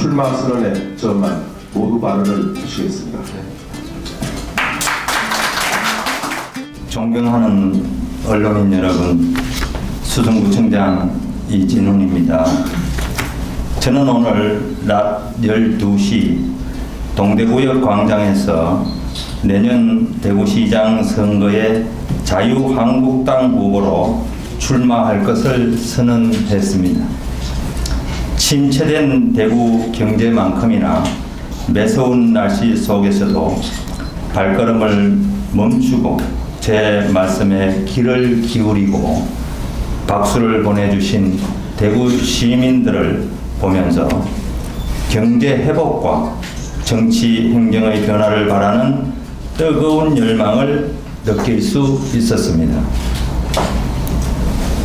출마 선언에 저만 모두 발언을 하시겠습니다. 존경하는 언론인 여러분, 수성구청장 이진훈입니다. 저는 오늘 낮 12시 동대구역 광장에서 내년 대구시장 선거에 자유한국당 후보로 출마할 것을 선언했습니다. 침체된 대구 경제만큼이나 매서운 날씨 속에서도 발걸음을 멈추고 제 말씀에 귀를 기울이고 박수를 보내주신 대구 시민들을 보면서 경제 회복과 정치 행정의 변화를 바라는 뜨거운 열망을 느낄 수 있었습니다.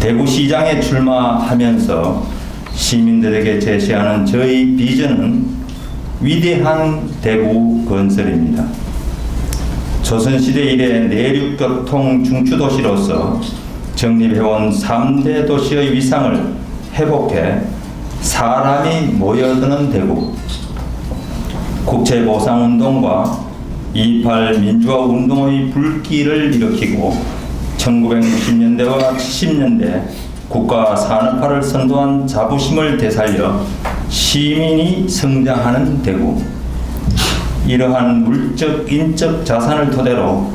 대구시장에 출마하면서 시민들에게 제시하는 저희 비전은 위대한 대구 건설입니다. 조선시대 이래 내륙교통 중추도시로서 정립해온 3대 도시의 위상을 회복해 사람이 모여드는 대구, 국채보상운동과 28 민주화운동의 불길을 일으키고 1960년대와 70년대 국가 산업화를 선도한 자부심을 되살려 시민이 성장하는 대구, 이러한 물적, 인적 자산을 토대로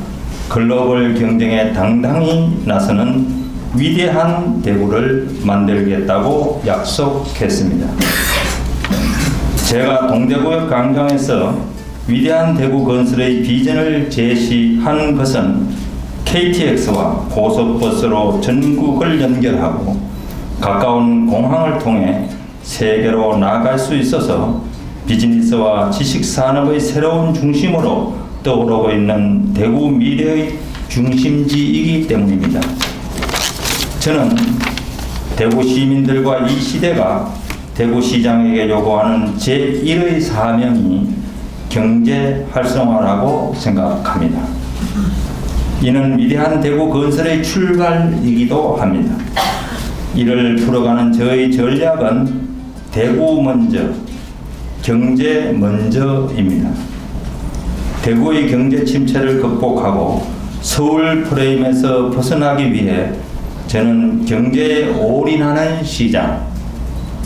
글로벌 경쟁에 당당히 나서는 위대한 대구를 만들겠다고 약속했습니다. 제가 동대구역 광장에서 위대한 대구 건설의 비전을 제시한 것은 KTX와 고속버스로 전국을 연결하고 가까운 공항을 통해 세계로 나아갈 수 있어서 비즈니스와 지식 산업의 새로운 중심으로 떠오르고 있는 대구 미래의 중심지이기 때문입니다. 저는 대구 시민들과 이 시대가 대구시장에게 요구하는 제1의 사명이 경제 활성화라고 생각합니다. 이는 위대한 대구 건설의 출발이기도 합니다. 이를 풀어가는 저의 전략은 대구 먼저, 경제 먼저입니다. 대구의 경제 침체를 극복하고 서울 프레임에서 벗어나기 위해 저는 경제에 올인하는 시장,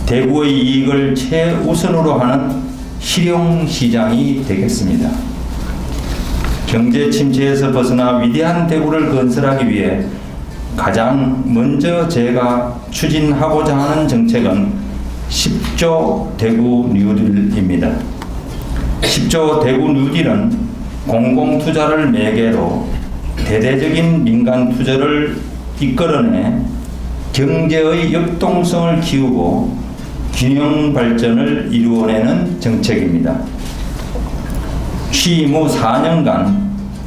대구의 이익을 최우선으로 하는 실용 시장이 되겠습니다. 경제 침체에서 벗어나 위대한 대구를 건설하기 위해 가장 먼저 제가 추진하고자 하는 정책은 10조 대구 뉴딜입니다. 10조 대구 뉴딜은 공공투자를 매개로 대대적인 민간 투자를 이끌어내 경제의 역동성을 키우고 균형 발전을 이루어내는 정책입니다. 취임 후 4년간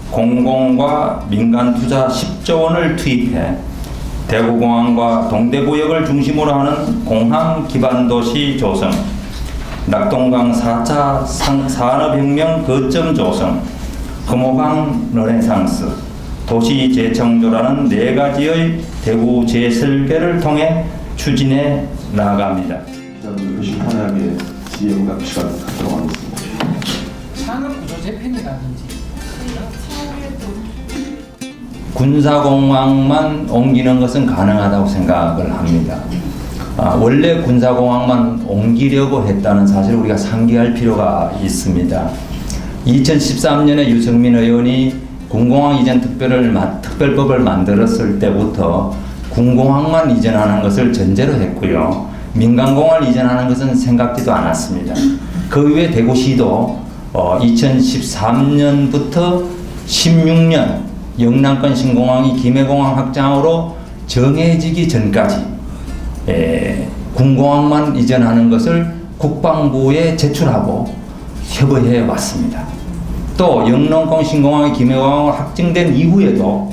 공공과 민간 투자 10조 원을 투입해 대구공항과 동대구역을 중심으로 하는 공항 기반 도시 조성, 낙동강 4차 산업혁명 거점 조성, 금호강 르네상스, 도시 재창조라는 네 가지의 대구 재설계를 통해 추진해 나갑니다. 의식하나하게 지혜응답 시간 갖도록 하겠습니다. 산업구조 재편이라든지 군사공항만 옮기는 것은 가능하다고 생각을 합니다. 아, 원래 군사공항만 옮기려고 했다는 사실을 우리가 상기할 필요가 있습니다. 2013년에 유승민 의원이 군공항 이전 특별을, 마- 특별법을 만들었을 때부터 군공항만 이전하는 것을 전제로 했고요. 민간공항을 이전하는 것은 생각지도 않았습니다. 그 이후에 대구시도 어, 2013년부터 16년 영남권 신공항이 김해공항 확장으로 정해지기 전까지 에, 군공항만 이전하는 것을 국방부에 제출하고 협의해 왔습니다. 또 영남권 신공항이 김해공항으로 확정된 이후에도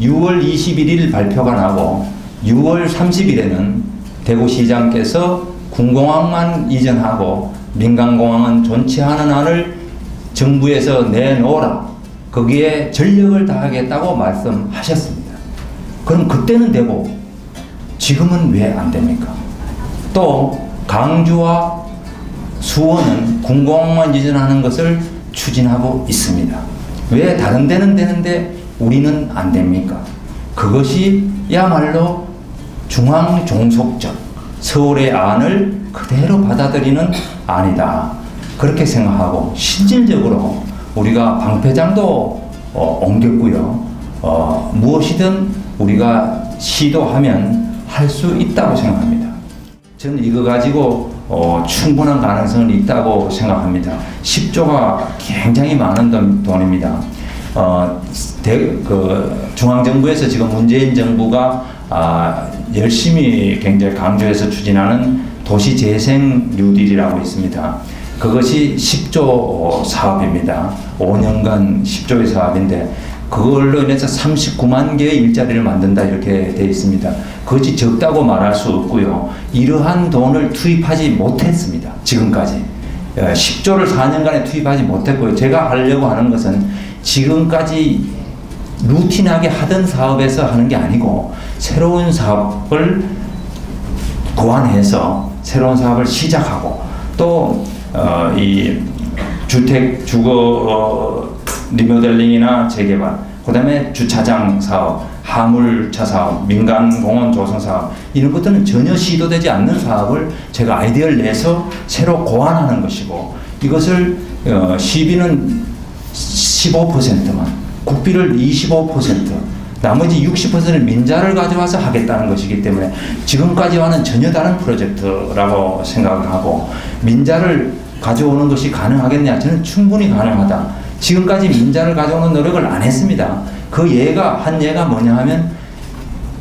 6월 21일 발표가 나고 6월 30일에는 대구시장께서 군공항만 이전하고 민간공항은 존치하는 안을 정부에서 내놓으라. 거기에 전력을 다하겠다고 말씀하셨습니다. 그럼 그때는 되고 지금은 왜 안 됩니까? 또 강주와 수원은 군공항만 이전하는 것을 추진하고 있습니다. 왜 다른 데는 되는데 우리는 안 됩니까? 그것이야말로 중앙 종속적 서울의 안을 그대로 받아들이는 안이다. 그렇게 생각하고 실질적으로 우리가 방패장도 어, 옮겼고요. 어, 무엇이든 우리가 시도하면 할 수 있다고 생각합니다. 저는 이거 가지고 어, 충분한 가능성은 있다고 생각합니다. 10조가 굉장히 많은 돈, 돈입니다. 어, 대, 그 중앙정부에서 지금 문재인 정부가 아, 열심히 굉장히 강조해서 추진하는 도시재생 뉴딜이라고 있습니다. 그것이 10조 사업입니다. 5년간 10조의 사업인데 그걸로 인해서 39만 개의 일자리를 만든다 이렇게 되어 있습니다. 그것이 적다고 말할 수 없고요. 이러한 돈을 투입하지 못했습니다. 지금까지. 10조를 4년간에 투입하지 못했고요. 제가 하려고 하는 것은 지금까지 루틴하게 하던 사업에서 하는 게 아니고 새로운 사업을 고안해서 새로운 사업을 시작하고 또 어, 이 주택 주거 어, 리모델링이나 재개발, 그다음에 주차장 사업, 화물차 사업, 민간 공원 조성 사업 이런 것들은 전혀 시도되지 않는 사업을 제가 아이디어를 내서 새로 고안하는 것이고 이것을 어, 시비는 15%만, 국비를 25%, 나머지 60%는 민자를 가져와서 하겠다는 것이기 때문에 지금까지와는 전혀 다른 프로젝트라고 생각을 하고 민자를 가져오는 것이 가능하겠냐? 저는 충분히 가능하다. 지금까지 민자를 가져오는 노력을 안 했습니다. 그 예가 한 예가 뭐냐 하면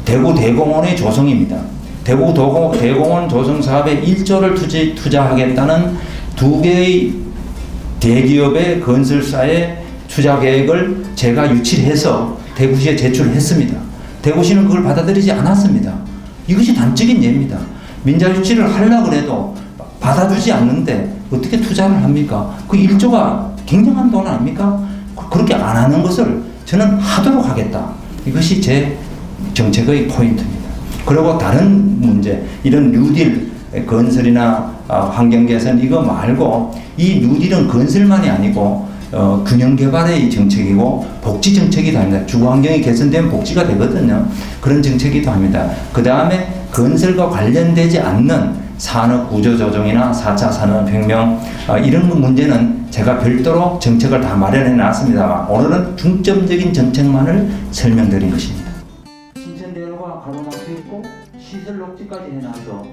대구 대공원의 조성입니다. 대구 도공, 대공원 조성 사업에 1조를 투자, 투자하겠다는 두 개의 대기업의 건설사의 투자 계획을 제가 유치해서 대구시에 제출했습니다. 대구시는 그걸 받아들이지 않았습니다. 이것이 단적인 예입니다. 민자 유치를 하려고 해도 받아주지 않는데 어떻게 투자를 합니까? 그 1조가 굉장한 돈 아닙니까? 그- 그렇게 안 하는 것을 저는 하도록 하겠다. 이것이 제 정책의 포인트입니다. 그리고 다른 문제, 이런 뉴딜 건설이나 아, 환경 개선 이거 말고 이 뉴딜은 건설만이 아니고 어, 균형 개발의 정책이고 복지 정책이기도 합니다. 주거 환경이 개선되면 복지가 되거든요. 그런 정책이기도 합니다. 그 다음에 건설과 관련되지 않는 산업 구조 조정이나 4차 산업혁명 어, 이런 문제는 제가 별도로 정책을 다 마련해 놨습니다만 오늘은 중점적인 정책만을 설명드린 것입니다. 신천대로가 가로막혀 있고 시설 녹지까지 해놔서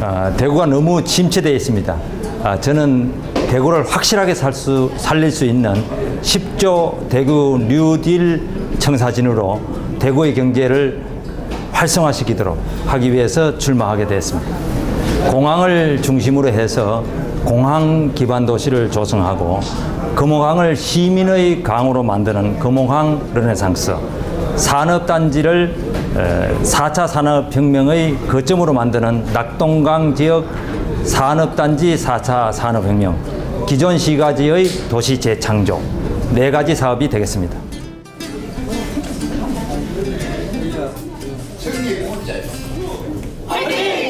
아, 대구가 너무 침체되어 있습니다. 아, 저는 대구를 확실하게 살 수, 살릴 수 있는 10조 대구 뉴딜 청사진으로 대구의 경제를 활성화시키도록 하기 위해서 출마하게 됐습니다. 공항을 중심으로 해서 공항 기반 도시를 조성하고 금호강을 시민의 강으로 만드는 금호강 르네상스 산업단지를 4차 산업혁명의 거점으로 만드는 낙동강 지역 산업단지 4차 산업혁명 기존 시가지의 도시 재창조 네 가지 사업이 되겠습니다. 화이팅!